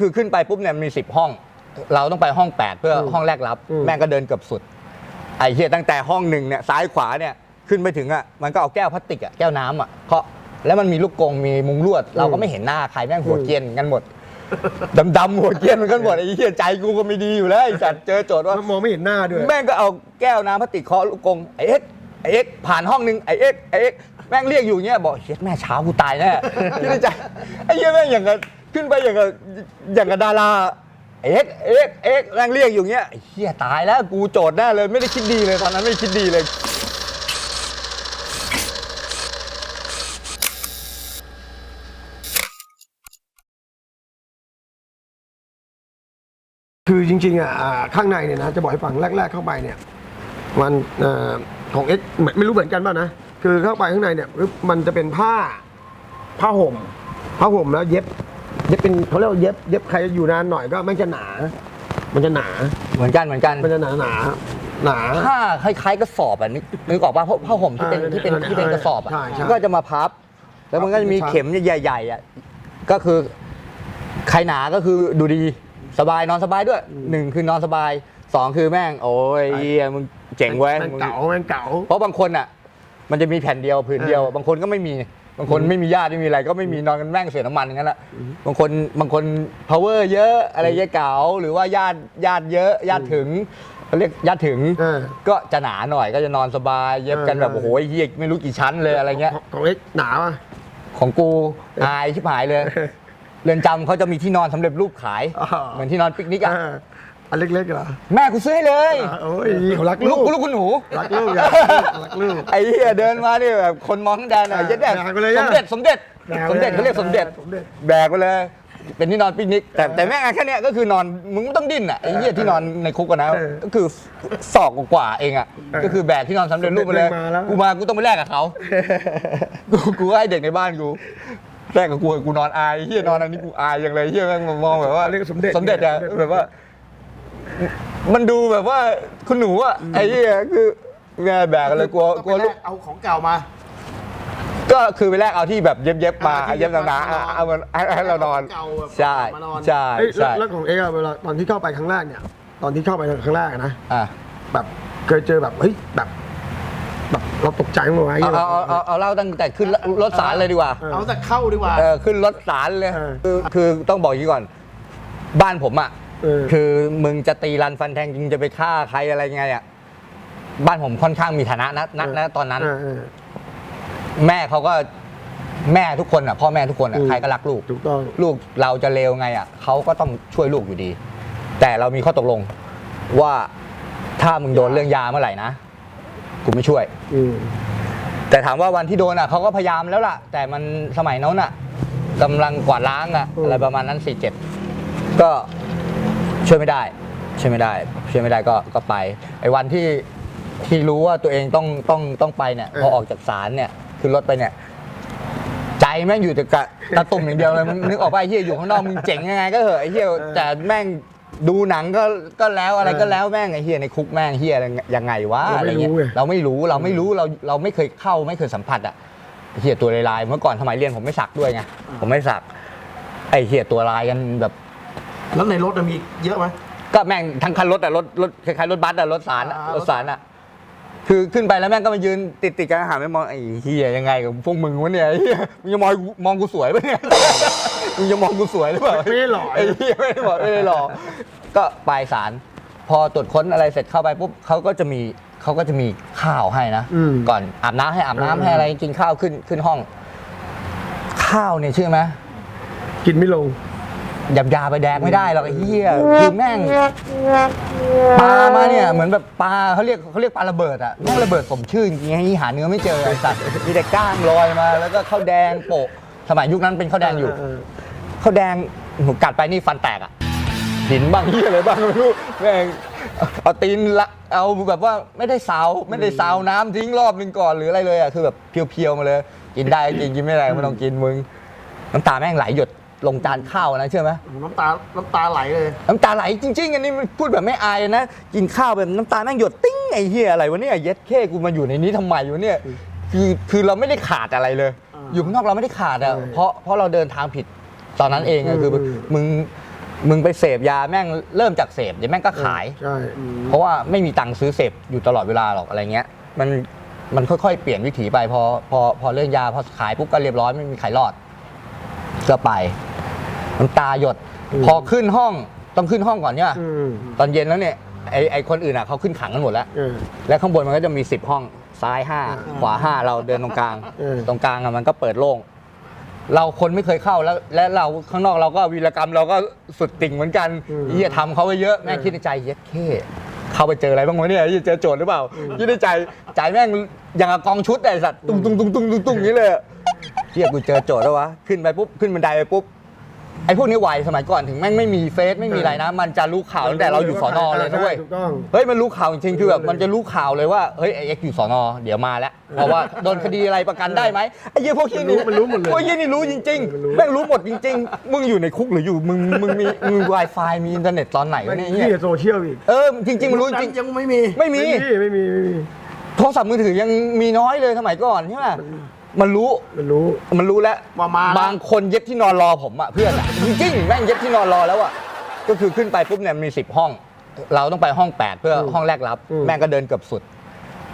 คือขึ้นไปปุ๊บเนี่ยมีสิบห้อง เราต้องไปห้องแปดเพื่ออมห้องแรกรับอืมแม่งก็เดินเกือบสุด ไอ้เหี้ยตั้งแต่ห้องหนึ่งเนี่ยซ้ายขวาเนี่ยขึ้นไปถึงอะมันก็เอาแก้วพลาสติกอะแก้วน้ำอะเคาะแล้วมันมีลูกกรงมีมุงลวด เราก็ไม่เห็นหน้าใครแม่งหัวเกรียนกันหมดดำๆหัวเกรียนกันหมดไอ้เหี้ยใจกูก็ไม่ดีอยู่แล้วไอ้สัตว์เจอโจทย์ว่ามองไม่เห็นหน้าด้วยแม่งก็เอาแก้วน้ำพลาสติกเคาะลูกกรงไอ้เอ็กซ์ไอ้เอ็กซ์ผ่านห้องนึงไอ้เอ็กซ์ไอ้เอ็กซ์แม่งเรียกอยู่เงี้ยบอกเฮ็ดแม่เช้ากูตายแน่คิดในใจไอ้เหี้ยแม่งอย่างกับ ขึ้นไปอย่างกับอย่างกับดาราเอ็กเอ็กเอ็กแม่งเรียกอยู่เงี้ยเหี้ยตายแล้วกูโจทย์แน่เลยไม่ได้คิดดีเลยตอนนั้นไม่คิดดีเลย คือจริงๆอะอ่าข้างในเนี่ยนะจะบอกให้ฟังแรก ๆเข้าไปเนี่ยมันเอ่อของเอ็กไม่รู้เหมือนกันป่ะนะ คือเข้าไปข้างในเนี่ยปึ๊บมันจะเป็นผ้าผ้าห่มผ้าห่มแล้วเย็บ เย็บเป็นเขาเรียกว่าเย็บเย็บใครอยู่นานหน่อยก็มันจะหนา มันจะหนา เหมือนกันเหมือนกัน มันจะหนาหนาหนา ผ้าคล้ายๆกระสอบอะนึกนึกออกป่ะผ้าผ้าห่มที่เป็นเออที่เป็นเออที่เป็นกระสอบอะใช่ใช่ก็จะมาพับ แล้วมันก็จะมีพับ เข็มใหญ่ๆอะก็คือใครหนาก็คือดูดีสบายนอนสบายด้วยหนึ่งคือนอนสบายสองคือแม่ง โอ้ยเหี้ยมึงเจ๋งเว้ยแม่งมึงเก่าแม่งเก่าเพราะบางคนอะ มันจะมีแผ่นเดียวผืนเดียว เออ บางคนก็ไม่มี บางคนไม่มีญาติไม่มีอะไรก็ไม่มีนอนกันแม่งเสียน้ำมันอย่างนั้นแหละบางคนบางคน power เยอะอะไรเงี้ยเก่าหรือว่าญาติญาติเยอะญาติถึงเขาเรียกญาติถึงเออ ก็จะหนาหน่อยก็จะนอนสบาย เย็บกันแบบเออโอ้โหเฮียไม่รู้กี่ชั้นเลยอะไรเงี้ยของของเอ็กหนาป่ะ ของกูอายชิบหายเลย เรือนจำเขาจะมีที่นอนสำเร็จรูปขาย อ๋อเหมือนที่นอนปิกนิกอะ เออ อันเล็กๆเหรอแม่กูซื้อให้เลยอะโอ้ยเขารักลูลูกกกูลูกคุณหนู รักลูกอย่างรักลูก ไอ้เหี้ยเดินมาเนี่ยแบบคนมองทั้งแดนอะเออเย็ดแดดแบกไปเลยสอะมเด็จสมเด็จแบกสมเด็จไปเลยเขาเรียกสมเด็จสมเด็จ แบกไปเลย เป็นที่นอนปิกนิกแต่แต่แม่งานแค่เนี้ยก็คือนอนมึงไม่ต้องดิ้นอะไอ้เหี้ยที่นอนในคุกกันนะเออก็คือศอกกว่าๆเองอะเออก็คือแบกที่นอนสำเร็จรูปไปเลยสมเด็จมาแล้วกูมากูต้องไปแลกกับเขากูกูให้เด็กในบ้านกูแลกกับกูกูนอนอายเฮียนอนอันนี้กูอายอย่างเลยเฮียแม่งมองแบบว่าเรียกสมเด็จสมเด็จอะสมเด็จแบบว่า มันดูแบบว่าคุณหนูอะไอ้เหี้ยคือแม่แบกกันเลยกลัวกลัวลูก เอาของเก่ามา ก็คือไปแรกเอาที่แบบเย็บๆมาอ่าที่เย็บหนาๆเย็บมาเอามันให้ให้เรานอนเก่าแบบใช่มานอน ใช่เอ้ยแล้วใช่แล้วของเอ็กอะเวลาตอนที่เข้าไปครั้งแรกเนี่ย ตอนที่เข้าไปครั้งแรกอะนะ อะแบบเคยเจอแบบเฮ้ยแบบแบบเราตกใจมั้ยวะเอาเอาเอาเอาเอาเล่าตั้งแต่ขึ้นรถสารเลยดีกว่า เอาแต่เข้าดีกว่า เออขึ้นรถสารเลยเออ คือคือต้องบอกอย่างนี้ก่อน บ้านผมอะ เออ คือมึงจะตีรันฟันแทงจริงจะไปฆ่าใครอะไรไงอะบ้านผมค่อนข้างมีฐานะนะนะนะตอนนั้นเออเออ แม่เขาก็แม่ทุกคนอะพ่อแม่ทุกคนอะอืม ใครก็รักลูก ถูกต้อง ลูกเราจะเลวไงอะเขาก็ต้องช่วยลูกอยู่ดี แต่เรามีข้อตกลงว่าถ้ามึงโดนเรื่องยาเมื่อไหร่นะกูไม่ช่วย อืม แต่ถามว่าวันที่โดนอะเขาก็พยายามแล้วล่ะ แต่มันสมัยนั้นอะกำลังกวาดล้างอะอืม อะไรประมาณนั้นสี่เจ็ดก็ ช่วยไม่ได้ช่วยไม่ได้ช่วยไม่ได้ก็ก็ไปไอ้วันที่ที่รู้ว่าตัวเองต้องต้องต้องไปเนี่ยพอออกจากศาลเนี่ยคือรถไปเนี่ยใจแม่งอยู่แต่กะตะตุ่มอย่างเดียวเลยมึงนึกออกป่ะไอ้เฮียอยู่ข้างนอกมึงเจ๋งยังไงก็เหอะไอ้เฮียแต่แม่งดูหนังก็ก็แล้วอะไรก็แล้วแม่งไอ้เฮียในคุกแม่งเฮียอะไรยังไงวะเราอะไรไม่เงี้ยรู้ไงเราไม่รู้เราไม่รู้เราเราไม่เคยเข้าไม่เคยสัมผัสอะไอ้เฮียตัวลายๆเมื่อก่อนสมัยเรียนผมไม่สักด้วยไงผมไม่สัก ไอ้เฮียตัวลายกันแบบ แล้วในรถน่ะมีเยอะไหม ก็แม่งทั้งคันรถอะรถรถคล้ายๆรถบัสอะรถสารอะอ่ารรถสารอะคือขึ้นไปแล้วแม่งก็มายืนติดติดๆกันหาไม่มองไอ้เฮียยังไงกับพวกมึงวะเนี่ยไอ้เฮียมึงจะมองกูมองกูสวยปะเนี่ยมึงจะมองกูสวยหรือเปล่า ไม่ได้หล่อไอ้เฮียไม่ได้บอกไม่ได้หล่อก็ไปศาลพอตรวจค้นอะไรเสร็จเข้าไปปุ๊บเขาก็จะมีเขาก็จะมีข้าวให้นะ อืมก่อนอาบน้ำให้อาบน้ำอืมให้อะไรกินข้าวขึ้นขึ้นห้อง ข้าวเนี่ยเชื่อไหมกินไม่ลงห ยับยาไปแดกไม่ได้หรอกไอ้เหี้ยคือแม่งปลามาเนี่ยเหมือนแบบปลาเขาเรียกเขาเรียกปลาระเบิดอะแม่งระเบิดสมชื่อจริงๆไอ้หาเนื้อไม่เจอไอ้สัตว์มีแต่ก้างลอยมา แล้วก็ข้าวแดงโปะสมัยยุคนั้นเป็นข้าวแดงอยู่ข้าวแดงหนูกัดไปนี่ฟันแตกอะหินบ้างเหี้ยอะไรบ้างไม่รู้แม่งเอาตีนละเอาแบบว่าไม่ได้ซาวไม่ได้ซาวน้ำทิ้งรอบนึงก่อนหรืออะไรเลยอะคือแบบเพียวๆมาเลย กินได้กินกินไม่ได้ไม่ต้องกินมึงน้ำตาแม่งไหลหยด ลงจานข้าวนะเชื่อไหมน้ำตา น้ำตาไหลเลย น้ำตาไหลจริง ๆ อันนี้มันพูดแบบไม่อายนะ กินข้าวแบบน้ำตาแม่งหยดติ้งไอ้เหี้ยอะไรวะเนี่ยเย็ดเข้กูมาอยู่ในนี้ทำไมวะเนี่ย คือคือเราไม่ได้ขาดอะไรเลยอ่าอยู่ข้างนอกเราไม่ได้ขาดอะเออเพราะเพราะเราเดินทางผิดตอนนั้นเองอะคืออืมมึงมึงไปเสพยาแม่งเริ่มจากเสพเดี๋ยวแม่งก็ขายใช่เพราะว่าไม่มีตังค์ซื้อเสพอยู่ตลอดเวลาหรอกอะไรเงี้ย มันมันค่อยๆ เปลี่ยนวิถีไปพอพอพอเรื่องยาพอขายปุ๊บก็เรียบร้อยไม่มีใครรอด ก็ไปน้ำตาหยด พอขึ้นห้องต้องขึ้นห้องก่อนเนี่ยอืมตอนเย็นแล้วเนี่ยไอไอคนอื่นอะเขาขึ้นขังกันหมดแล้วเออแล้วข้างบนมันก็จะมี10ห้องซ้าย5ขวา5เราเดินตรงกลางเออตรงกลางอะมันก็เปิดโล่งเราคนไม่เคยเข้าแล้ว และเราข้างนอกเราก็วีรกรรมเราก็สุดติ่งเหมือนกันเฮียทำเขาไปเยอะแม่งคิดในใจเย็ดเข้เข้าไปเจออะไรบ้างวะเนี่ยเหี้ยเจอโจทย์หรือเปล่าคิดในใจใจแม่งอย่างกับกองชุดไอ้สัตว์ตุ้งตุ้งตุ้งตุ้งตุ้งตุ้งอย่างนี้เลยอะ เฮียกูเจอโจทย์แล้ววะ ขึ้นไปปุ๊บ ขึ้นบันไดไปปุ๊บ ไอ้พวกนี้ไวสมัยก่อนถึงแม่งไม่มีเฟซไม่มีอะไรนะ มันจะรู้ข่าวตั้งแต่เราอยู่สอนอเลยนะเว้ยถูกต้อง เฮ้ยมันรู้ข่าวจริงๆคือแบบมันจะรู้ข่าวเลยว่าเฮ้ยไอเอ็กซ์อยู่สอนอเดี๋ยวมาแล้วเพราะว่าโดนคดีอะไรประกันได้ไหมไอ้เหี้ยพวกที่นี่มันรู้หมดเลยพวกยี่นี่รู้จริงมันรู้ๆแม่งรู้หมดจริง ๆ มึงอยู่ในคุกหรืออยู่มึงมึงมีมึง Wi-Fi มีอินเทอร์เน็ตตอนไหนวะเนี่ยนี่เหี้ยโซเชียลอีกเออจริงๆมันรู้จริงยังไม่มีไม่มี ไม่มีไม่มีไม่มี โทรศัพท์มือถือยังมีน้อยเลยสมัยก่อนใช่ไหม มันรู้มันรู้ มันรู้แล้วว่ามาแล้ว บางคนเย็บที่นอนรอผมอะเพื่อนอะจริงๆแม่งเย็บที่นอนรอแล้วอะก็คือขึ้นไปปุ๊บเนี่ยมีสิบห้อง เราต้องไปห้อง8เพื่อห้องแรกรับ อืม แม่งก็เดินเกือบสุด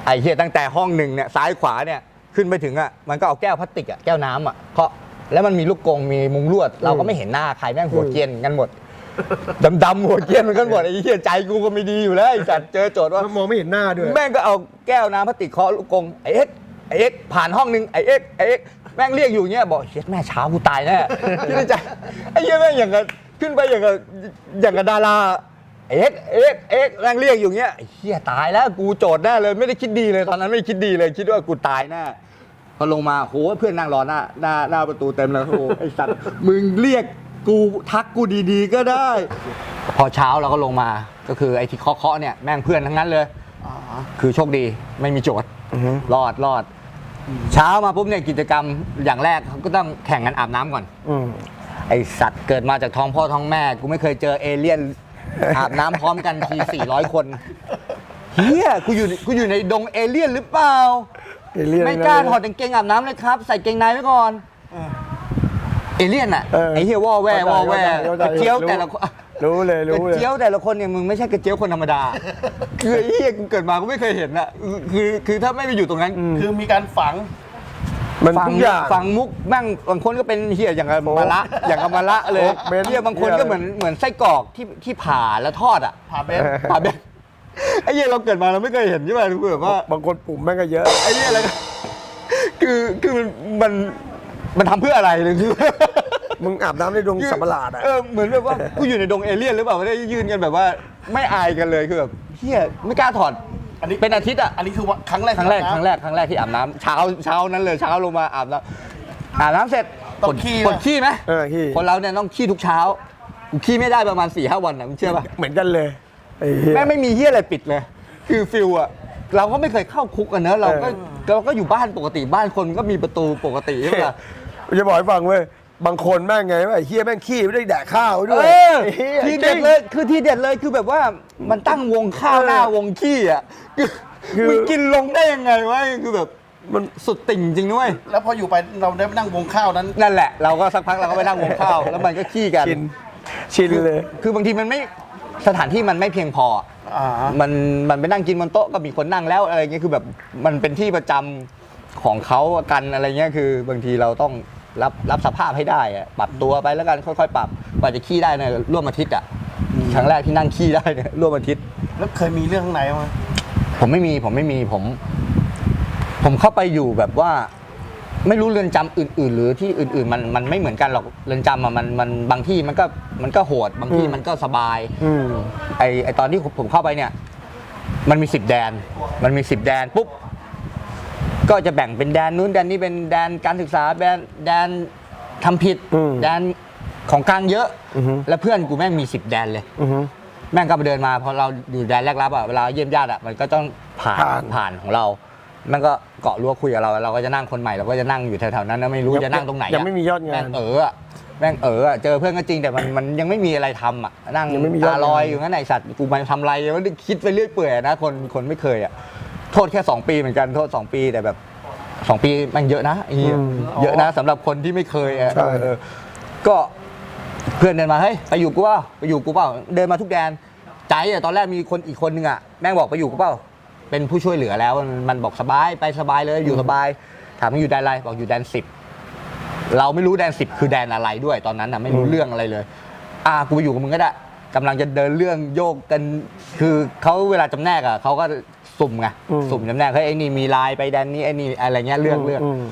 ไอ้เหี้ยตั้งแต่ห้องหนึ่งเนี่ยซ้ายขวาเนี่ยขึ้นไปถึงอะมันก็เอาแก้วพลาสติกอะแก้วน้ำอะเคาะแล้วมันมีลูกกรงมีมุงลวด เราก็ไม่เห็นหน้าใครแม่งหัวเกรียนกันหมดดำๆหัวเกรียนมันกันหมดไอ้เหี้ยใจกูก็ไม่ดีอยู่แล้วไอ้สัตว์เจอโจทย์ว่ามองไม่เห็นหน้าด้วย แม่งก็เอาแก้วน้ำพลาสติกเคาะลูกกรงไอ้เอ็กซ์ไอ้ เอ็กซ์ผ่านห้องนึงไอ้เอ็กซ์ไอ้เอ็กซ์แม่งเรียกอยู่เงี้ยบอกเฮ็ดแม่เช้ากูตายแน่คิดในใจไอ้เหี้ยแม่งอย่างกับขึ้นไปอย่างกับอย่างกับดาราไอ้เอ็กซ์ไอ้เอ็กซ์ไอ้เอ็กซ์แม่งเรียกอยู่เงี้ยไอ้เหี้ยตายแล้วกูโจทย์แน่เลยไม่ได้คิดดีเลยตอนนั้นไม่ได้คิดดีเลย คิดว่ากูตายแน่พอลงมาโหเพื่อนนั่งรอหน้าหน้าหน้าประตูเต็มเลยโอ้โหไอ้สัตว์มึงเรียกกูทักกูดีๆก็ได้ พอเช้าเราก็ลงมาก็คือไอ้ที่เคาะๆเนี่ยแม่งเพื่อนทั้งนั้นเลยคือโชคดีไม่มีโจทย์รอดรอด เช้ามาปุ๊บเนี่ยกิจกรรมอย่างแรกเขาก็ต้องแข่งกันอาบน้ำก่อน อืม ไอสัตว์เกิดมาจากท้องพ่อท้องแม่ กูไม่เคยเจอเอเลี่ยน อาบน้ำพร้อมกันที400 คนเฮียกูอยู่กูอยู่ในดงเอเลี่ยนหรือเปล่า เอเลี่ยนไม่กล้าถอดกางเกงอาบน้ำเลยครับ ใส่เกงในไว้ก่อน เอเลี่ยนอะเออไอเฮียว่อแว่ว่อแว่เข้าใจกระเจียวรู้แต่ละคนรู้ เลยกรู้ระเลยเจียวแต่ละคนเนี่ยมึงไม่ใช่กระเจียวคนธรรมดา คือไอ้เฮียกูเกิดมากูไม่เคยเห็นอะคือคือถ้าไม่ไปอยู่ตรงนั้นคือมีการฝัง มันฟังทุกอย่าง ฟังมุกแม่งบางคนก็เป็นเฮียอย่างกับมะละอย่างกับมะละเลยโอ๊กเบนซ์เฮียบางคนก็เหมือนเหมือนไส้กรอกที่ที่ผ่าแล้วทอดอะผ่าเบนซ์ ผ่าเบนไอ้เฮียเราเกิดมาเราไม่เคยเห็นใช่ไหมคือแบบว่า บางคนปุ่มแม่งก็เยอะ ไอ้เฮียอะไรก็คือ คือมัน มันมันทำเพื่ออะไรเลยคือ มึงอาบน้ำในดงสัมปราดอะ เออเหมือนแบบว่ากูอยู่ในดงเอเลี่ยนหรือเปล่าไม่ได้ยืนกันแบบว่าไม่อายกันเลยคือแบบเฮียไม่กล้าถอดอันนี้เป็นอาทิตย์อะอันนี้คือว่าครั้งแรกครั้งแรกนะครั้งแรกครั้งแรกที่อาบน้ำเช้าเช้านั้นเลยเช้าลงมาอาบน้ำอาบน้ำเสร็จต้องขี้ปวดขี้ไหมเออขี้ คนเราเนี่ยต้องขี้ทุกเช้ากูขี้ไม่ได้ประมาณ4ี่ห้าวันนะมึงเชื่อป่ะ เหมือนกันเลยไอ้เหี้ย แม่งไม่มีเฮียอะไรปิดเลย คือฟิลอะเราก็ไม่เคยเข้าคุกกันเนอะเราก็เออ เราก็อยู่บ้านปกติบ้านคนก็มีประตูปกติใช่ไหมล่ะ กูจะบอกให้ฟังเว้ย บางคนแม่งไงว่าไอ้เฮียแม่งขี้ไม่ได้แดกข้าวด้วยเออไอ้หี้ยทีเด็ดเลยคือทีเด็ดเลยคือแบบว่ามันตั้งวงข้าวหน้าวงขี้อะคือคือมึงกินลงได้ยังไงวะคือแบบมันสุดติ่งจริงด้วยแล้วพออยู่ไปเราได้นั่งวงข้าวนั้น นั่นแหละ เราก็สักพักเราก็ไปนั่งวงข้าวแล้วมันก็ขี้กัน ชินชินเลย คือบางทีมันไม่สถานที่มันไม่เพียงพออะอ่า มันมันไปนั่งกินบนโต๊ะก็มีคนนั่งแล้วอะไรเงี้ยคือแบบมันเป็นที่ประจำของเขากันอะไรเงี้ยคือบางทีเราต้อง รับรับสภาพให้ได้อะปรับตัวไปแล้วกันค่อยๆ ปรับกว่าจะขี้ได้เนี่ยร่วมอาทิตย์อะครั้งแรกที่นั่งขี้ได้เนี่ยร่วมอาทิตย์ แล้วเคยมีเรื่องข้างในไหมผมไม่มีผมไม่มีผม ผมเข้าไปอยู่แบบว่า ไม่รู้เรือนจำอื่น ๆ หรือที่อื่น ๆ มันมันไม่เหมือนกันหรอกเรือนจำอะมันมันบางที่มันก็มันก็โหด บางที่อืมมันก็สบายอืมไอไอตอนที่ผมเข้าไปเนี่ย มันมีสิบแดน มันมีสิบแดนปุ๊บ ก็จะแบ่งเป็นแดนนู้นแดนนี้เป็นแดนการศึกษาแดนแดนทำผิดอืมแดนของกลางเยอะอือฮึ แล้วเพื่อนกูแม่งมีสิบแดนเลย อือฮึ แม่งก็มาเดินมาพอเราอยู่แดนแรกรับอะเวลาเยี่ยมญาติอะมันก็ต้องผ่านผ่านผ่านของเราแม่งก็เกาะรั้วคุยกับเราเราก็จะนั่งคนใหม่เราก็จะนั่งอยู่แถวๆนั้นนะไม่รู้ยังจะนั่งตรงไหนอะยังไม่มียอดงานแม่งเอออะแม่งเอออะเจอเพื่อนก็จริงแต่มันมันยังไม่มีอะไรทำอะนั่งยังไม่มียอดตาลอยงานอยู่งั้นไอสัตว์กูมาทำอะไรวะคิดไปเรื่อยเปื่อยนะคนคนไม่เคยอะ โทษแค่ 2 ปีเหมือนกันโทษ 2 ปีแต่แบบ 2 ปีมันเยอะนะไอ้เหี้ยเยอะนะสำหรับคนที่ไม่เคยอะใช่ เออก็เพื่อนเดินมาเฮ้ยไปอยู่กูเปล่าไปอยู่กูเปล่าเดินมาทุกแดนใจอะตอนแรกมีคนอีกคนนึงอะแม่งบอกไปอยู่กูเปล่าเป็นผู้ช่วยเหลือแล้วมันมันบอกสบายไปสบายเลยอยู่สบาย ถามมึงอยู่แดนอะไรบอกอยู่แดนสิบ เราไม่รู้แดนสิบคือแดนอะไรด้วยตอนนั้นอะไม่รู้อืมเรื่องอะไรเลย อะกูไปอยู่กับมึงก็ได้กำลังจะเดินเรื่องโยกกัน คือเขาเวลาจำแนกอะเขาก็ สุ่มไงอืมสุ่มจำแนกเฮ้ยไอ้นี่มีลายไปแดนนี้ไอ้นี่อะไรเงี้ยเรื่องเรื่องม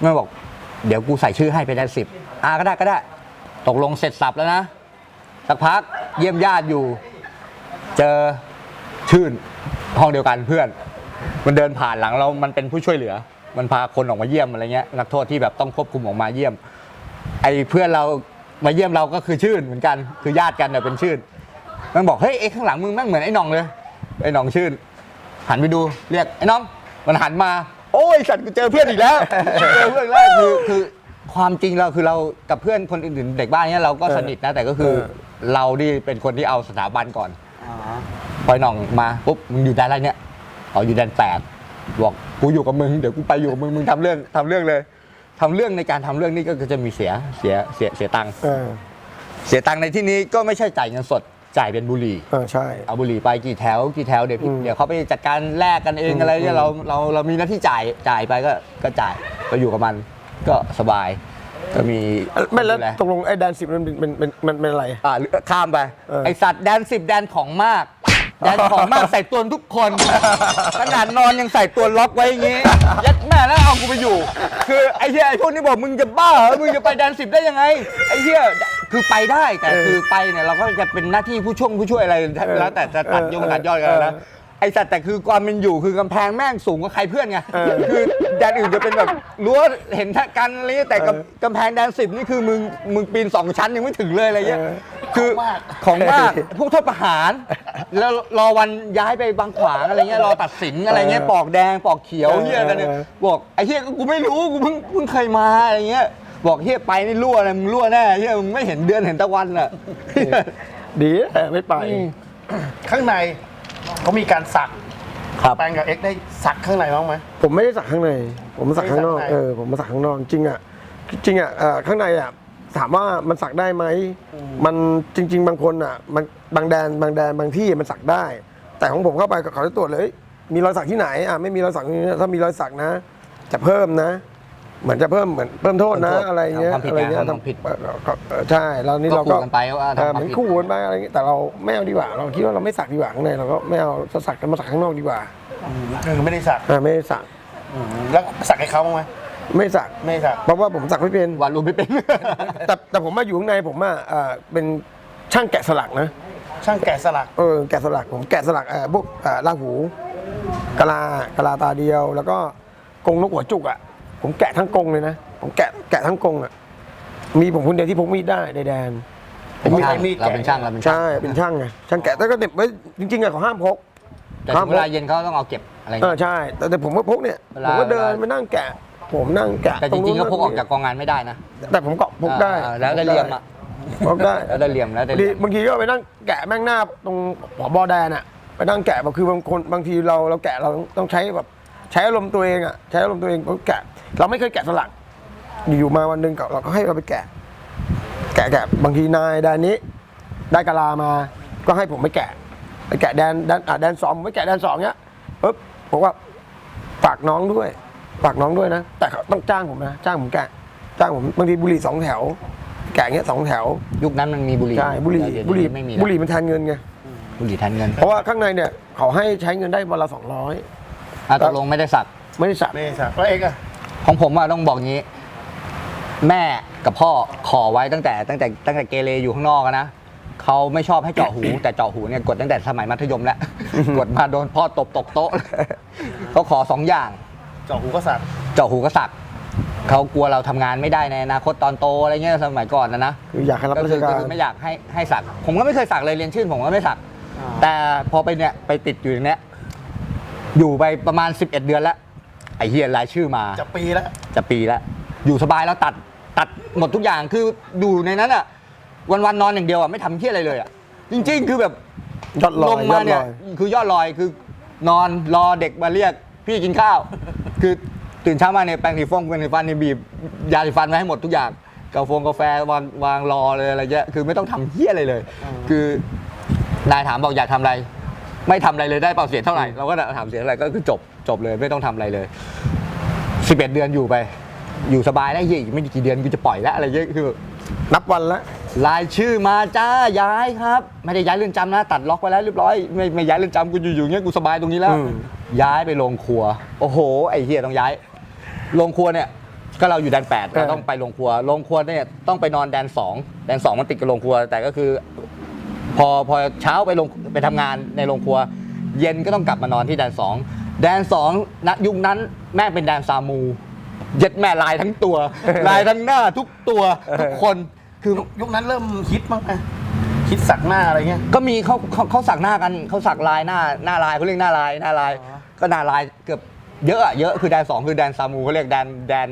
แม่บอก เดี๋ยวกูใส่ชื่อให้ไปแดนสิบอ่าก็ได้ก็ได้ ตกลงเสร็จสับแล้วนะสักพักเยี่ยมญาติอยู่ เจอชื่นห้องเดียวกันเพื่อน มันเดินผ่านหลังเรา มันเป็นผู้ช่วยเหลือ มันพาคนออกมาเยี่ยมอะไรเงี้ยนักโทษที่แบบต้องควบคุมออกมาเยี่ยม ไอ้เพื่อนเรามาเยี่ยมเราก็คือชื่นเหมือนกัน คือญาติกันเนี่ยเป็นชื่นมันบอกเฮ้ยไอ้ข้างหลังมึงแม่งเหมือนไอ้หน่องเลยไอ้หน่องชื่น หันไปดูเรียกไอ้น้องมันหันมา โอ้ยสัตว์กูเจอเพื่อนอีกแล้ว เจอเพื่อนอีกแล้วคือคือความจริงเราคือเรากับเพื่อนคนอื่นๆเด็กบ้านเนี้ยเราก็เออสนิทนะแต่ก็คือเออเราที่เป็นคนที่เอาสถาบันก่อนพอไอ้หน่องมาปุ๊บมึงอยู่แดนอะไรเนี่ยเอาอยู่แดนแปดบอกกูอยู่กับมึงเดี๋ยวกูไปอยู่กับมึงมึงทำเรื่องทำเรื่องเลยทำเรื่องในการทำเรื่องนี้ก็จะมีเสียเสียเสียเสียตังค์เออเสียตังค์ในที่นี้ก็ไม่ใช่จ่ายเงินสด จ่ายเป็นบุหรี่เออใช่ เอาบุหรี่ไปกี่แถวกี่แถวเดี๋ยวพี่อืม เดี๋ยวเขาไปจัดการแลกกันเองอืมอะไรเนี่ยอืมเราเราเรามีหน้าที่จ่ายจ่ายไปก็ก็จ่ายก็อยู่กับมันก็สบาย ก็มีไม่แล้วดูตกลงไอ้แดนสิบมันเป็นเป็นมันเป็นอะไร อ่าหรือข้ามไปเออ ไอสัตว์แดนสิบแดนของมากแดนของมากใส่ตัวทุกคนขนาดนอนยังใส่ตัวล็อกไว้อย่างงี้ ยัดแม่แล้วเอากูไปอยู่ คือไอ้เหี้ยไอ้พวกนี้บอกมึงจะบ้าเหรอมึงจะไปแดนสิบได้ยังไงไอ้เหี้ยคือไปได้แต่คือไปเนี่ยเราก็จะเป็นหน้าที่ผู้ช่วงผู้ช่วยอะไรแล้วแต่จะตัดยงตัดยอดกันนะ ไอสัตว์แต่คือความเป็นอยู่คือกำแพงแม่งสูงกว่าใครเพื่อนไงเออคือแดนอื่นจะเป็นแบบรั้วเห็นกันอะไรเงี้ยแต่กำเออกำแพงแดนสิบนี่คือมึงมึงปีนสองชั้นยังไม่ถึงเลยอะไรเงี้ยเออคือของมากของมากเออพวกโทษประหารแล้วรอวันย้ายไปบางขวางอะไรเงี้ยรอตัดสินอะไรเงี้ยเออปอกแดงปอกเขียวเออเฮียกันเนี่ยเออบอกไอ้เฮียกูไม่รู้กูเพิ่งเพิ่งเคยมาอะไรเงี้ยบอกเฮียไปนี่รั่วอะไรมึงรั่วแน่เฮียมึงไม่เห็นเดือนเห็นตะวันอะดีแต่ไม่ไปอืมข้างใน เขามีการสักครับ แปลงกับเอ็กซ์ได้สักข้างในบ้างไหม ผมไม่ได้สักข้างใน ผมมาสักข้างนอก ไม่ได้สักข้างใน เออ ผมมาสักข้างนอก จริงอะ จริงอะเอ่อข้างในอะ ถามว่ามันสักได้ไหม มันจริง ๆ บางคนอะ มันบางแดนบางแดนบางที่มันสักได้ แต่ของผมเข้าไปเขาจะตรวจเลยเอ้ยมีรอยสักที่ไหน อะไม่มีรอยสักที่นี่ถ้ามีรอยสักนะ จะเพิ่มนะ เหมือนจะเพิ่มเหมือนเพิ่มโทษนะเพิ่มโทษอะไรเงี้ยทำความผิดอะไรเงี้ยนะทำความผิด เออก็เออใช่แล้วนี่เราก็ก็ขู่กันไปว่าทำเออความเหมือนผิด ขู่กันไปอะไรเงี้ยแต่เราไม่เอาดีกว่า เราคิดว่าเราไม่สักดีกว่าข้างในเราก็ไม่เอาจะสักกันมาสักข้างนอกดีกว่าคือไม่ได้สักอ่าไม่ได้สักแล้วสักให้เขาบ้างไหมไม่สัก ไม่ได้สัก เพราะว่าผมสักไม่เป็นวาดรูปไม่เป็น แต่แต่ผมมาอยู่ข้างในผมอะเอ่อเป็นช่างแกะสลักนะช่างแกะสลัก เออแกะสลักผมแกะสลักเอ่อพวกเอ่อล่างหูกะลากะลาตาเดียว แล้วก็กรงนกหัวจุกอะ ผมแกะทั้งกรงเลยนะ ผมแกะแกะทั้งกรงอะ มีผมคนเดียวที่พกมีดได้ในแดนเป็นช่างเราเป็นช่างเราเป็นช่างใช่เป็นช่างไงช่างแกะแต่ก็เด็บไว้จริงๆอะเขาห้ามพก แต่ถึงเวลาเย็นเขาต้องเอาเก็บอะไรเออเงี้ย ใช่ แต่แต่ผมก็พกเนี่ยเวลา ผมก็เดินเวลาไปนั่งแกะ ผมนั่งแกะแต่จริงๆก็พกออกตจากกองงานไม่ได้นะแต่ผมก็พกได้อ่าแล้วได้เรียมอะพกได้ แล้วได้เหลี่ยมแล้วได้บางเหทีลี่ยมบางทีก็ไปนั่งแกะแม่งหน้าตรงหัวบอแดนอะไปนั่งแกะแบบคือบางคนบางทีเราเราแกะเราต้องใช้แบบ ใช้อารมณ์ตัวเองอะใช้อารมณ์ตัวเองเพราะแกะ เราไม่เคยแกะสลัก อยู่ๆมาวันหนึ่งก็เราก็ให้เราไปแกะ แกะแกะบางทีนายแดนนี้ ได้กะลามาก็ให้ผมไปแกะไปแกะแดนแดนอะแดนสองผมไปแกะแดนสองเนี้ยปุ๊บผมว่าฝากน้องด้วยฝากน้องด้วยนะ แต่เขาต้องจ้างผมนะจ้างผมแกะจ้างผมบางทีบุหรี่สองแถว แกะเงี้ยสองแถว ยุคนั้นมันมีบุหรี่ใช่บุหรี่เดี๋ยวบุหรี่ไม่มีบุหรี่มันแทนเงินไงบุหรี่แทนเงิน เพราะว่าข้างในเนี่ยเขาให้ใช้เงินได้วันละสองร้อย อะตกลงไม่ได้สัก ไม่ได้สัก ไม่ได้สักแล้วเอ็กซ์อะของผมอะต้องบอกงี้ แม่กับพ่อขอไว้ตั้งแต่ตั้งแต่ตั้งแต่เกเรอยู่ข้างนอกอะนะเขาไม่ชอบให้เจาะหู แต่เจาะหูเนี่ยกดตั้งแต่สมัยมัธยมแล้ว กดมาโดนพ่อตบตกโต๊ะเขาขอสองอย่าง เจาะหูก็สักเจาะหูก็สักเขากลัวเราทำงานไม่ได้ในอนาคตตอนโตอะไรเงี้ยสมัยก่อนนะนะ คืออยากให้รับก็ราคืชอการก็คือไม่อยากให้ให้สัก ผมก็ไม่เคยสักเลยเรียนชื่นผมก็ไม่สัก แต่พอไปเนี่ยไปติดอยู่ในเนี้ย อยู่ไปประมาณ 11 เดือนแล้ว ไอ้เฮียรายชื่อมาจะปีแล้วจะปีแล้ว อยู่สบายแล้วตัดตัดหมดทุกอย่างคืออยู่ในนั้นอะ วันวันๆนอนอย่างเดียวอะไม่ทำเที่ยอะไรเลยอะจริง ๆ คือแบบยอดลลอยงยมาอดเนี่ลยอย คือยอดลอยคือนอนรอเด็กมาเรียกพี่กินข้าว คือตื่นเช้ามาเนี่ยแปรงสีฟงแปรงสีฟันเนี่ยบีบยาสีฟันไว้ให้หมดทุกอย่างกาแฟกาแฟวางวางรอเลยอะไรเงี้ยคือไม่ต้องทำเฮี้ยอะไรเลย คือนายถามบอกอยากทำอะไร ไม่ทำอะไรเลยได้เปล่าเสียเท่าไหร่เราก็ถามเสียเท่าไหร่ก็คือจบจบเลยไม่ต้องทำอะไรเลยสิบเอ็ดเดือนอยู่ไป อยู่สบายได้เฮียอีกไม่กี่เดือนกูจะปล่อยแล้วอะไรเงี้ยคือ นับวันละรายชื่อมาจ้าย้ายครับ ไม่ได้ย้ายเรือนจำนะตัดล็อกไว้แล้วเรียบร้อยไม่ไม่ย้ายเรือนจำกูอยู่ๆเงี้ยกูสบายตรงนี้แล้วอืมย้ายไปโรงครัว โอ้โห ไอ้เฮียต้องย้ายโรงครัวเนี่ย ก็เราอยู่แดนแปดเราต้องไปโรงครัวโรงครัวเนี่ยต้องไปนอนแดนสองแดนสองมันติดกับโรงครัว แต่ก็คือ พอพอเช้าไปลงไปทำงานในโรงครัว เย็นก็ต้องกลับมานอนที่แดนสองแดนสองณยุคนั้นแม่งเป็นแดนซามู เย็ดแม่ลายทั้งตัว ลายทั้งหน้าทุกตัวทุกคนคือยุคยุคนั้นเริ่มฮิตมั้งไหมฮิตสักหน้าอะไรเงี้ย ก็มีเขาเขาเขาสักหน้ากันเขาสักลายหน้าหน้าลายเขาเรียกหน้าลายหน้าลายอ๋อก็หน้าลายเกือบเยอะอะเยอะคือแดนสองคือแดนซามูเขาเรียกแดนแดน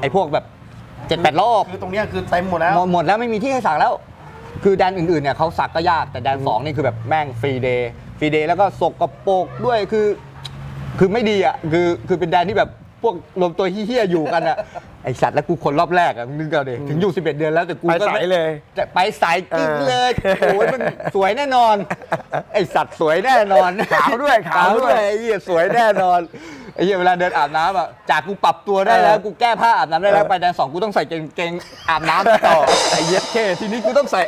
ไอ้พวกแบบเจ็ดแปดรอบคือตรงเนี้ยคือเต็มหมดแล้ว หมดหมดแล้วไม่มีที่ให้สักแล้ว คือแดนอื่นๆเนี่ยเขาสักก็ยากแต่แดนสองนี่คือแบบแม่งฟรีเดย์ฟรีเดย์แล้วก็สกปรกด้วยคือ คือไม่ดีอะคือคือเป็นแดนที่แบบพวกรวมตัวเฮี้ยๆอยู่กันอะไอสัตว์แล้วกูคนรอบแรกอะมึงนึกเอาดิถึงอยู่ 11 เดือนแล้วแต่กูไปก็ใสม่เลย จะไปสายกิ๊กเออเลยโอ้ยมันสวยแน่นอน ไอสัตว์สวยแน่นอนขาวด้วยขาวด้วยไอ้เหี้ยสวยแน่นอนไอ้เหี้ยเวลาเดินอาบน้ำอะจากกูปรับตัวได้แล้วเออกูแก้ผ้าอาบน้ำได้แล้วเออไปแดนสองกูต้องใส่เกงเกงอาบน้ำต่อไอ้เหี้ยเคทีนี้กูต้องใส่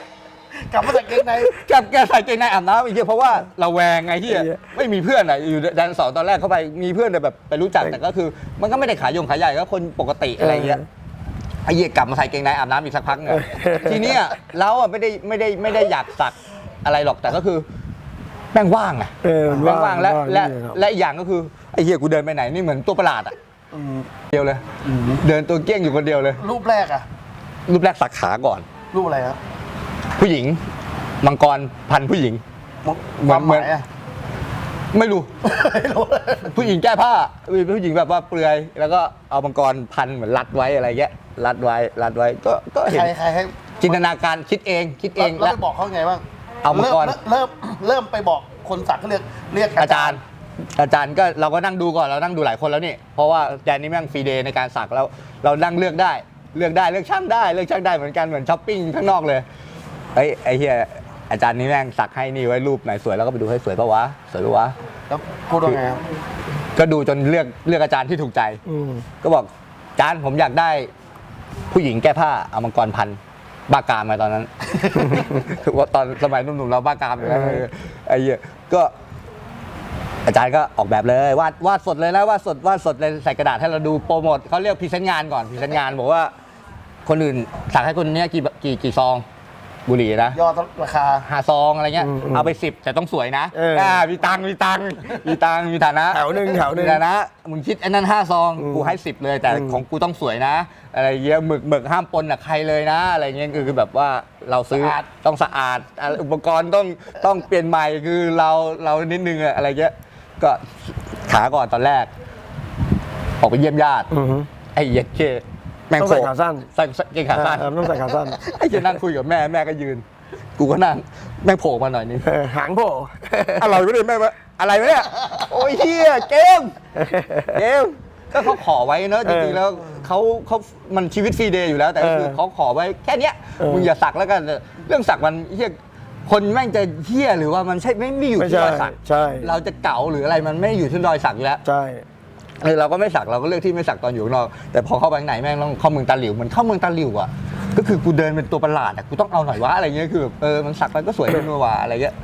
กลับมาใส่เกงใน แกแกใส่เกงในอาบน้ำไอ้เหี้ยเพราะว่าเราแวงไงเหี้ยไอ้เหี้ยไม่มีเพื่อนอะอยู่แดนสองตอนแรกเข้าไปมีเพื่อนแต่แบบไปรู้จักแต่ก็คือ มันก็ไม่ได้ขายยงขายใหญ่ก็คนปกติอะไรเงี้ยไอ้เหี้ยกลับมาใส่เกงในอาบน้ำอีกสักพักเนี่ยทีเนี้ยเราอะไม่ได้ไม่ได้ไม่ได้อยากสักอะไรหรอกแต่ก็คือแม่งว่างอะเออมันแม่งว่าว่างและว่างและนี่ครับ และอีกอย่างก็คือไอ้เหี้ยกูเดินไปไหนนี่เหมือนตัวประหลาดอะอืมเดียวเลย เดินตัวเกี้ยงอยู่คนเดียวเลย รูปแรกอะรูปแรกสักขาก่อน รูปอะไรครับ ผู้หญิง มังกรพันธุ์ผู้หญิงเหมือนความหมายอะไม่รู้ไม่รู้ ผู้หญิงแก้ผ้าเป็นผู้หญิงแบบว่าเปลือย แล้วก็เอามังกรพันเหมือนรัดไว้อะไรเงี้ยรัดไว้รัดไว้ก็ก็เห็นใครใครให้จินตนาการคิดเอง คิดเองแล้วและไปบอกเขาไงบ้างเอามาก่อน เริ่เริ่มเริ่มไปบอกคนสักเขาเรียกเรียกอาจารย์ อาจารย์ก็เราก็นั่งดูก่อนเรานั่งดูหลายคนแล้วนี่เพราะว่าแดนนี้แม่งฟรีเดย์ในการสักแล้วเรานั่งเลือกได้ เลือกได้เลือกช่างได้เลือกช่างได้เหมือนกันเหมือนช้อปปิ้งข้างนอกเลย เอ้ยไอ้เฮียอาจารย์นี่แม่งสักให้นี่ไว้รูปไหนสวยแล้วก็ไปดูให้สวยปะวะสวยปะวะ แล้วพูดว่าไงครับ ก็ดูจนเลือกเลือกอาจารย์ที่ถูกใจ อืม ก็บอกอาจารย์ผมอยากได้ ผู้หญิงแก้ผ้าเอามังกรพันธุ์บ้ากามมาตอนนั้น คือว่าตอนสมัยหนุ่มๆเราบ้ากามอยู่แล้วเออไอ้เหี้ยก็ อาจารย์ก็ออกแบบเลยวาดวาดสดเลยนะวาดสดวาดสดเลยใส่กระดาษให้เราดูโปรโมทเขาเรียกพรีเซนต์งานก่อนพรีเซนต์งานบอกว่า คนอื่นสั่งให้คนเนี้ยกี่กี่กี่ซอง บุหรี่นะยอดราคา หาซองอะไรเงี้ย อืมอืมเอาไปสิบแต่ต้องสวยนะเอออ่มีตังค์มีตังค์มีตังค์มีฐานะแถวหนึ่งแถวหนึ่งมีฐานะมึงคิดไอ้นั่นห้าซอง อืมกูให้สิบเลยแต่อืม ของกูต้องสวยนะ อะไรเงี้ยหมึกหมึกห้ามปนกับใครเลยนะ อะไรเงี้ยคือคือแบบว่าเราซื้อสะอาดต้องสะอาดอะอุปกรณ์ต้องต้องเปลี่ยนใหม่คือเราเรานิดนึงอะอะไรเงี้ยก็ขาก่อนตอนแรก ออกไปเยี่ยมญาติอือฮึไอ้เหี้ย็ดเค แม่งต้องใส่โผล่ขาสั้นใส่ใส่เกงขาสั้นเออต้องใส่ขาสั้นไอ้เจะนั่งคุยกับแม่แม่ก็ยืน กูก็นั่งแม่งโผล่มาหน่อยนึง เออหางโผล่ อะไรวะเนี่ยแม่งวะอะไรวะเนี่ยโอ้ยเฮียเกมเกมก็เขาขอไว้เนอะจริงๆแล้วเขาเขามันชีวิตฟรีเดย์อยู่แล้วแต่ก็คือเออเขาขอไว้แค่เนี้ยเออมึงอย่าสักแล้วกันเรื่องสักมันเฮียคนแม่งจะเฮียหรือว่ามันใช่ไม่ไม่อยู่ไม่ที่ใช่รอยสักใช่ เราจะเก๋าหรืออะไรมันไม่อยู่ที่รอยสักอยู่แล้ว ใช่ เออเราก็ไม่สักเราก็เลือกที่ไม่สักตอนอยู่ข้างนอกแต่พอเข้าไปข้างในแม่งต้องเข้าเมืองตาหลิวเหมือนเข้าเมืองตาหลิวอะก็คือกูเดินเป็นตัวประหลาดอะกูต้องเอาหน่อยวะอะไรเงี้ยคือแบบเออมันสักไปก็สวยเป็นนัวะอะไรเงี้ย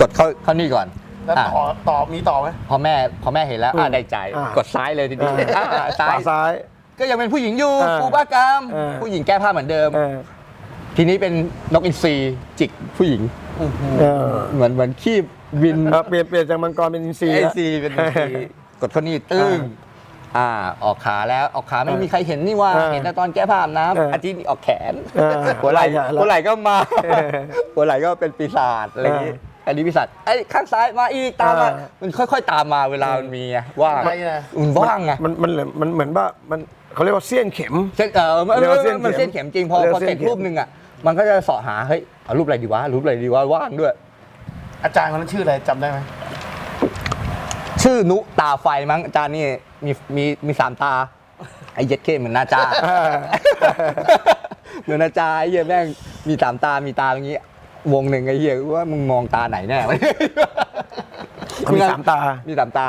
กดเข้าเข้านี่ก่อนแล้วอะต่อต่อมีต่อไหมพอแม่พอแม่เห็นแล้วอะอืมได้ใจอะกดซ้ายเลยทีนี้อ่าอะซ้าขวายซ้าย ก็ยังเป็นผู้หญิงอยู่เออกูบ้ากามเออผู้หญิงแก้ผ้าเหมือนเดิมเออทีนี้เป็นนกอินทรีจิกผู้หญิงเออเหมือนเหมือนคีบบินเออเปลี่ยนเปลี่ยนจากมังกรเป็นอินทรีไอแล้วซีเป็นอินทรีก ดเข้านี่ตึ้งอ่าออกขาแล้วออกขาไม่มีใครเห็นนี่ว่าเออเห็นแต่ตอนแก้ผ้าอาบเออน้ำอาทิตย์นี้ออกแขนเออหัวไหล่ไหล่แล้วหัวไหล่ก็มาเออหัวไหล่ก็เป็นปีศาจอะไรอย่างงี้เอออันนี้ปีศาจไอ้ข้างซ้ายมาอีกตามมาเออ มันค่อย ๆ ตามมาเวลามันมีไงว่างทำไมนะมันว่างไง มันมันเหมือนมันเหมือนว่ามันเขาเรียกว่าเสี้ยนเข็ม เส้นเออมันเรียกว่าเส้นเข็มมันเส้นเข็มจริงพอเรียกพอว่าเส้นเสร็จเข็ม รูปหนึ่งอะมันก็จะเสาะหาเฮ้ยเอารูปอะไรดีวะรูปอะไรดีวะว่างด้วยอาจารย์คนนั้นชื่ออะไรจำได้ไหม ชื่อนุตาไฟมั้งอาจารย์นี่มีมีมีสามตาไอ้เย็ดเข้เหมือนนาจาเออเหมือนอาจารย์ไอ้เหี้ยแม่งมีสามตามีตาอย่างงี้ วงหนึ่งไอ้เหี้ยว่ามึงมองตาไหนแน่วะมีสามตา มีสามตา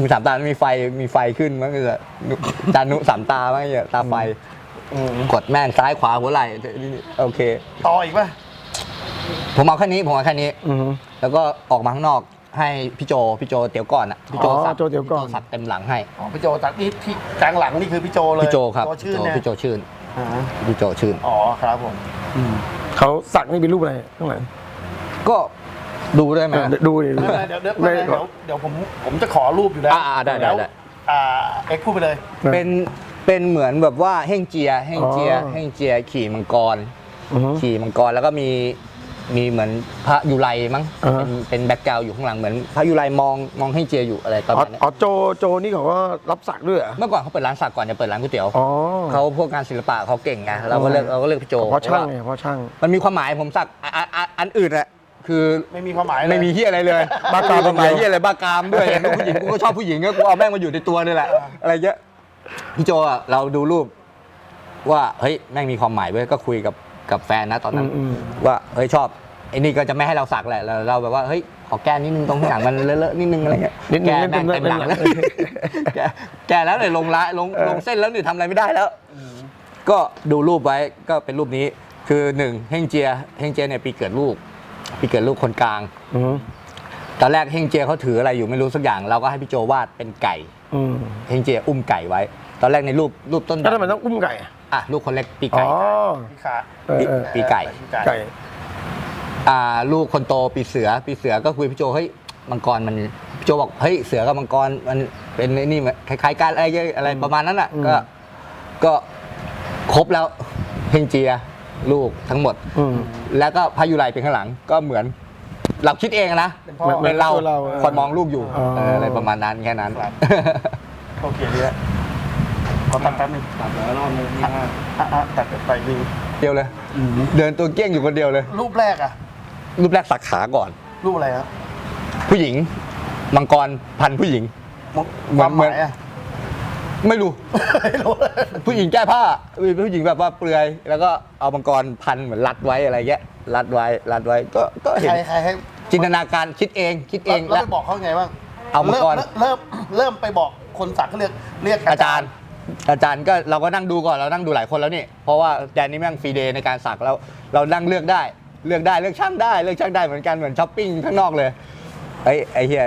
มีสามตา มีไฟ มีไฟขึ้นมั้งคือจานุสามตามั้งไอ้เหี้ยตาไฟกดแม่งซ้ายขวาหัวไหล่ โอเค ต่ออีกป่ะ ผมเอาแค่นี้ ผมเอาแค่นี้อืมแล้วก็ออกมาข้างนอก ให้พี่โจพี่โจเตี๋ยวก่อนอะพี่โจอ๋อสักโจเตี๋ยวก่อน พี่สักเต็มหลังให้อ๋อพี่โจจากนี่ที่กลางหลังนี่คือพี่โจเลยพี่โจครับโจชื่นเนี่ยพี่โจชื่นอ่าพี่โจชื่น อ๋อครับผมเขาสักนี่เป็นรูปอะไรข้างหลังก็ดูได้ไหมเออดูดิไม่เป็นไรเดี๋ยวเดี๋ยวไม่เป็นไรเดี๋ยวเดี๋ยวผมผมจะขอรูปอยู่แล้วอ่าๆได้ได้แล้วได้ อ่าเอ็กซ์พูดไปเลย เป็นเป็นเหมือนแบบว่าเฮ่งเจียเฮ่งเจียอ๋อเฮ่งเจียขี่มังกร อือฮึ ขี่มังกรแล้วก็มี มีเหมือนพระยุไรมั้งอ่าฮะเป็นเป็นแบ็กกราวอยู่ข้างหลังเหมือนพระยุไรมองมองเฮ่งเจียอยู่อะไรประอ๋อมาณเนี้ยอ๋อโจโจนี่เขาก็รับสักด้วยเหรอเมื่อก่อนเขาเปิดร้านสักก่อนจะเปิดร้านก๋วยเตี๋ยวอ๋อเขาพวกงานศิลปะเขาเก่งไงเราก็เลือกเราก็เลือกพี่โจเพราะช่างพไงว่เพราะช่างมันมีความหมายผมสักอะอะอะอันอื่นอะคือไม่มีความหมายเลยไม่มีเฮียอะไรเลยบ้ากามความหมายเฮียอะไรบ้ากามด้วยอย่างผู้หญิงกูก็ชอบผู้หญิงก็กูเอาแม่งมาอยู่ในตัวนี่แหละอะไรเงี้ยพี่โจอะเราดูรูป ว่าเฮ้ยแม่งมีความหมายเว้ยก็คุยกับ กับแฟนนะตอนนั้นอืมว่าเฮ้ยชอบไอ้นี่ก็จะไม่ให้เราสักแหละเราเราแบบว่าเฮ้ยขอแก้นิดนึงตรงข้างหลังมันเลอะๆนิดนึงอะไรเงี้ยนิดนึงแก้นิดนึแม่งงเต็มหลังแล้วเต็มหลังแก้แก้แล้วเลยลงละลงเออลงเส้นแล้วนี่ทำอะไรไม่ได้แล้ว ก็ดูรูปไว้ก็เป็นรูปนี้คือหนึ่งเฮงเจียเฮงเจียเนี่ยปีเกิดลูกปีเกิดลูกคนกลางอืมตอนแรกเฮงเจียเขาถืออะไรอยู่ไม่รู้สักอย่างเราก็ให้พี่โจวาดเป็นไก่อืมเฮงเจียอุ้มไก่ไว้ ตอนแรกในรูปรูปต้นแล้วทำไมต้องอุ้มไก่ อะอะลูกคนเล็กปีอ๋ไก่อพี่ขาเออเออปีไก่ปีไก่ไก่ อ่าลูกคนโตปีเสือปีเสือก็คุยพี่โจเฮ้ยมังกรมันพี่โจบอกเฮ้ยเสือกับมังกรมันเป็นไอ้นี่มันคล้ายๆกันอะไรเงี้ยอะไรประมาณนั้นอะอืมก็ก็ครบแล้วเฮงเจียลูกทั้งหมด อืม แล้วก็พายุไรเป็นข้างหลังก็เหมือนเราคิดเองนะเป็นพ่อเหมืเป็นเราตัวเราเออคนมองลูกอยู่อ๋อ เอออะไรประมาณนั้นแค่นั้นครับโอเคดีแล้ว ขอตัดแป๊บนึงตัดแล้วรอบนึงอะอะตัดไปอีกทีเดียวเลย เดินตัวเกี้ยงอยู่คนเดียวเลย รูปแรกอะรูปแรกสักขาก่อน รูปอะไรครับผู้หญิง มังกรพันผู้หญิงเหมือนความหมายอะไม่รู้ไม่รู้ ผู้หญิงแก้ผ้ามีผู้หญิงแบบว่าเปลือย แล้วก็เอามังกรพันเหมือนรัดไว้อะไรเงี้ย รัดไว้ รัดไว้ ก็ก็เห็นใครใครให้จินตนาการคิดเอง คิดเองแล้แล้ววไปบอกเขาไงบ้างเอามาก่อนเริ่มเริ่มเริ่มไปบอกคนสักเขาเรียกเรียกอาจารย์ อาจารย์ก็เราก็นั่งดูก่อนเรานั่งดูหลายคนแล้วนี่เพราะว่าแดนนี้แม่งฟรีเดย์ในการสักแล้วเรานั่งเลือกได้เลือกได้เลือกช่างได้เลือกช่างได้เหมือนกันเหมือนช้อปปิ้งข้างนอกเลยไอ้ยไอ้เฮีย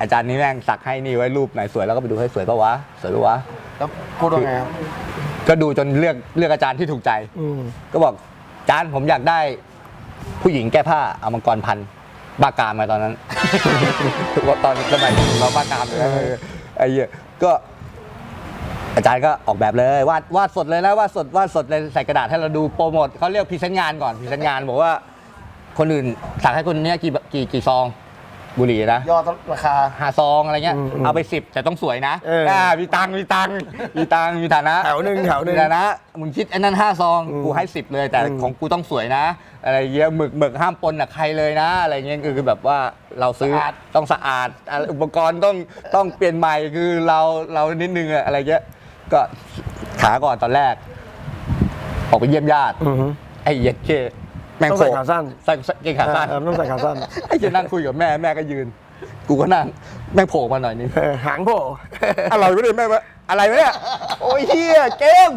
อาจารย์นี่แม่งสักให้นี่ไว้รูปไหนสวยแล้วก็ไปดูให้สวยปะวะสวยปะวะแล้วพูดว่าไงครับก็ดูจนเลือกเลือกอาจารย์ที่ถูกใจอืมก็บอกอาจารย์ผมอยากได้ ผู้หญิงแก้ผ้าเอามังกรพันบ้ากามมาตอนนั้นว่าตอนสมัยเราบ้ากามเลยนะไอ้เหี้ยก็ อาจารย์ก็ออกแบบเลยวาดวาดสดเลยนะวาดสดวาดสดเลยใส่กระดาษให้เราดูโปรโมทเขาเรียกพรีเซนต์งานก่อนพรีเซนต์งานบอกว่า คนอื่นสั่งให้คนเนี้ยกี่กี่กี่ซองบุหรี่นะ ยอดราคา หาซองอะไรเงี้ยอืมอืมเอาไปสิบแต่ต้องสวยนะเอออ่ามีตังค์มีตังค์มีตังค์มีฐานะแถวหนึ่งแถวหนึ่ง มีฐานะมึงคิดไอ้นั่นห้าซองอืมกูให้สิบเลยแต่อืมของกูต้องสวยนะ อะไรเงี้ยหมึกหมึกห้ามปนกับใครเลยนะ อะไรเงี้ยคือคือแบบว่าเราซื้อสะอาดต้องสะอาดอะอุปกรณ์ต้องต้องเปลี่ยนใหม่คือเราเรานิดนึงอะอะไรเงี้ย ก็ขาก่อนตอนแรก ออกไปเยี่ยมญาติอืมไอ้เหี้ย็ดเคแม่งต้องใส่โผล่ขาสั้นใส่ใส่เกงขาสั้นเออต้องใส่ขาสั้นไอ้เจะนั่งคุยกับแม่แม่ก็ยืน กูก็นั่งแม่งโผล่มาหน่อยนึง เออหางโผล่ อะไรวะเนี่ยแม่งวะอะไรวะเนี่ยโอ้ยเฮียเกม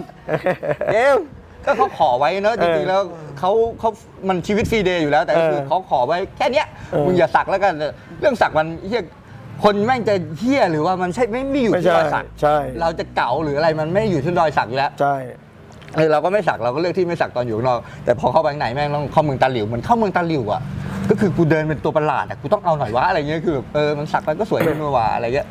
เกมก็เขาขอไว้เนอะจริงๆแล้วเขาเขามันชีวิตฟรีเดย์อยู่แล้วแต่ก็คือเออเขาขอไว้แค่เนี้ยเออ มึงอย่าสักแล้วกันเรื่องสักมันเฮีย คนแม่งจะเฮียหรือว่ามันใช่ไม่ไม่อยู่ไม่ที่ใช่รอยสักใช่ เราจะเก๋าหรืออะไรมันไม่อยู่ที่รอยสักอยู่แล้วใช่เออเราก็ไม่สักเราก็เลือกที่ไม่สักตอนอยู่ข้างนอกแต่พอเข้าไปข้างในแม่งต้องเข้าเมืองตาหลิวเหมือนเข้าเมืองตาหลิวอะก็คือกูเดินเป็นตัวประหลาดอะกูต้องเอาหน่อยวะอะไรเงี้ยคือแบบเออมันสักมันก็สวยเป็นนัวะอะไรเงี้ย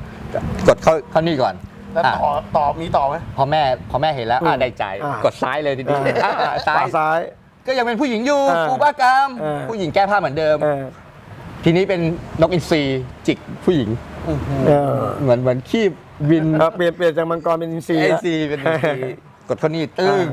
กดเข้าเข้านี่ก่อนแล้วอะต่อต่อมีต่อไหมพอแม่พอแม่เห็นแล้วอะอืมได้ใจอะกดซ้ายเลยทีนี้อ่าอะซ้าขวายซ้าย ก็ยังเป็นผู้หญิงอยู่อ่ากูบ้ากามอ่าผู้หญิงแก้ผ้าเหมือนเดิมเออ ทีนี้เป็นนกอินทรีจิกผู้หญิง เออเหมือนเหมือนคีบวินเออเปลี่ยนเปลี่ยนจากมังกรเป็นอินทรีไอแล้วซีเป็นอินทรีกดเข้านี่ตึ้ง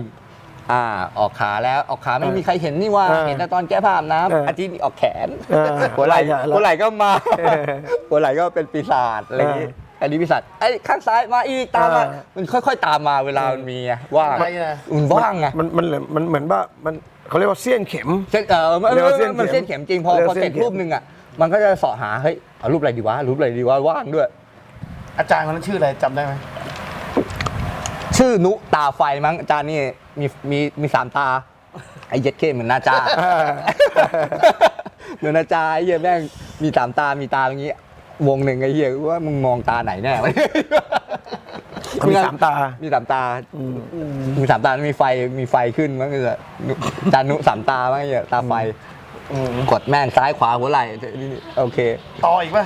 อ่าออกขาแล้วออกขาไม่มีใครเห็นนี่ว่าเออเห็นแต่ตอนแก้ผ้าอาบเออน้ำอาทิตย์นี้ออกแขนเออหัวไหล่ไหล่ใหญ่แล้วหัวไหล่ก็มาเออหัวไหล่ก็เป็นปีศาจอะไรอย่างงี้เอออันนี้พี่สัตว์ไอ้ข้างซ้ายมาอีกตามมาอ่ามันค่อย ๆ ตามมาเวลามันมีไงว่างอะไรนะ มันว่างไง มันมันเหมือนมันเหมือนว่ามันเขาเรียกว่าเสี้ยนเข็ม เส้นเออมันเรียกว่าเส้นมันเข็มเส้นเข็มจริงพอเรียกพอว่าเส้นเสร็จเข็มรูปหนึ่งอะ มันก็จะเสาะหาเฮ้ยเอารูปอะไรดีวะรูปอะไรดีวะว่างด้วย อาจารย์คนนั้นชื่ออะไรจำได้ไหมชื่อนุตาไฟมั้งอาจารย์นี่มีมีมีสามตาไอ้เย็ดเข้เหมือนนาจาอ่าเหมือนนาจาไอ้เหี้ยแม่งมีสามตา มีตาอย่างงี้ วงหนึ่งไอ้เหี้ยว่ามึงมองตาไหนแน่วะมีสามตา มีสามตา มีสามตา มีไฟ มีไฟขึ้นมั้งเลยจานุสามตามั้งไอ้เหี้ยตาไฟ กดแม่งซ้ายขวาหัวไหล่โอเค ต่ออีกป่ะ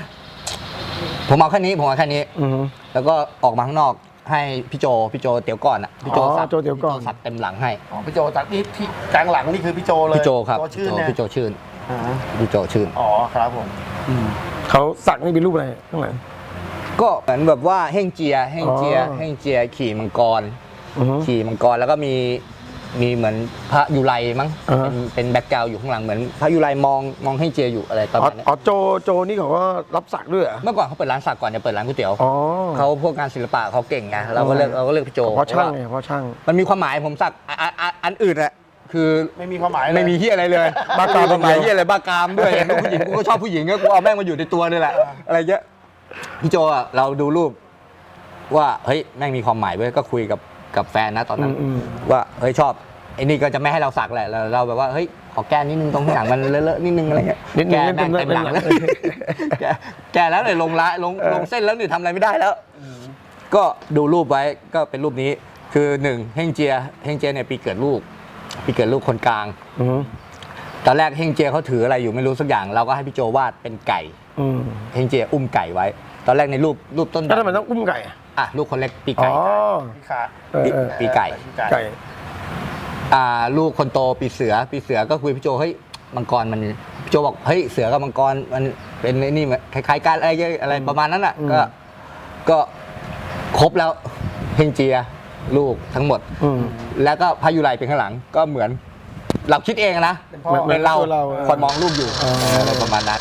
ผมเอาแค่นี้ผมเอาแค่นี้อืมแล้วก็ออกมาข้างนอกให้พี่โจพี่โจเตี๋ยวก่อนอะพี่โจอ๋อสักโจเตี๋ยวก่อนพี่โสักเต็มหลังให้อ๋อพี่โจตัดนี่ที่กลางหลังนี่คือพี่โจเลยพี่โจครับตัวชื่อโจเนี่ยพี่โจชื่นอ่าพี่โจชื่นอ๋อครับผมเขาสักนี่เป็นรูปอะไรข้างหลังก็เหมือนแบบว่าเฮ่งเจียเฮ่งเจียอ๋อเฮ่งเจียขี่มังกรอือฮึขี่มังกรแล้วก็มี มีเหมือนพระยุไรมั้งอ่าฮะ เป็นเป็นแบ็กกราวอยู่ข้างหลังเหมือนพระยุไรมองมองเฮ่งเจียอยู่อะไรประอ๋อมาณเนี้ยอ๋อโจโจนี่เขาก็รับสักด้วยเหรอเมื่อก่อนเขาเปิดร้านสักก่อนจะเปิดร้านก๋วยเตี๋ยวอ๋อเขาพวกงานศิลปะเขาเก่งไงเราก็เลือกเราก็เลือกพี่โจเพราะช่างพไงว่เพราะช่าง มันมีความหมายผมสักอะอะอะอันอื่นอะคือไม่มีความหมายเลยไม่มีเฮียอะไรเลยบ้ากามความหมายเฮียอะไรบ้ากามด้วยลูกผู้หญิงกูก็ชอบผู้หญิงก็กูเอาแม่งมาอยู่ในตัวนี่แหละอะไรเงี้ยพี่โจอะเราดูรูป ว่าเฮ้ยแม่งมีความหมายเว้ยก็คุยกับ กับแฟนนะตอนนั้นอืมว่าเฮ้ยชอบไอ้นี่ก็จะไม่ให้เราสักแหละเราเราแบบว่าเฮ้ยขอแก้นิดนึงตรงข้างหลังมันเลอะๆนิดนึงอะไรเงี้ยนิดนึงแก้แม่งเล่เต็นมเต็มหลังหลัแล้งวแกแกแล้วเลยลงละลงลงเส้นแล้วนี่ทำอะไรไม่ได้แล้ว ก็ดูรูปไว้ก็เป็นรูปนี้คือหนึ่งเฮงเจียเฮงเจียเนี่ยปีเกิดลูกปีเกิดลูกคนกลาง อืมตอนแรกเฮงเจียเขาถืออะไรอยู่ไม่รู้สักอย่างเราก็ให้พี่โจวาดเป็นไก่อืมเฮงเจียอุ้มไก่ไว้ ตอนแรกในรูปรูปต้นแล้วทำไมต้องอุ้มไก่อะ อะลูกคนเล็กปีอ๋ไก่อพี่ขาเออเออปีไก่ปีไก่ไก่อ่าลูกคนโตปีเสือปีเสือก็คุยพี่โจเฮ้ยมังกรมันพี่โจบอกเฮ้ยเสือกับมังกรมันเป็นไอ้นี่มันคล้ายๆกันอะไรอะไรประมาณนั้นอะก็ก็ครบแล้วเฮงเจียลูกทั้งหมด อืม แล้วก็พายุไรเป็นข้างหลังก็เหมือน เราคิดเองนะเป็นพ่อ เหมือนเป็นเราตัวเราเออคนมองลูกอยู่อ๋อออะไรประมาณนั้น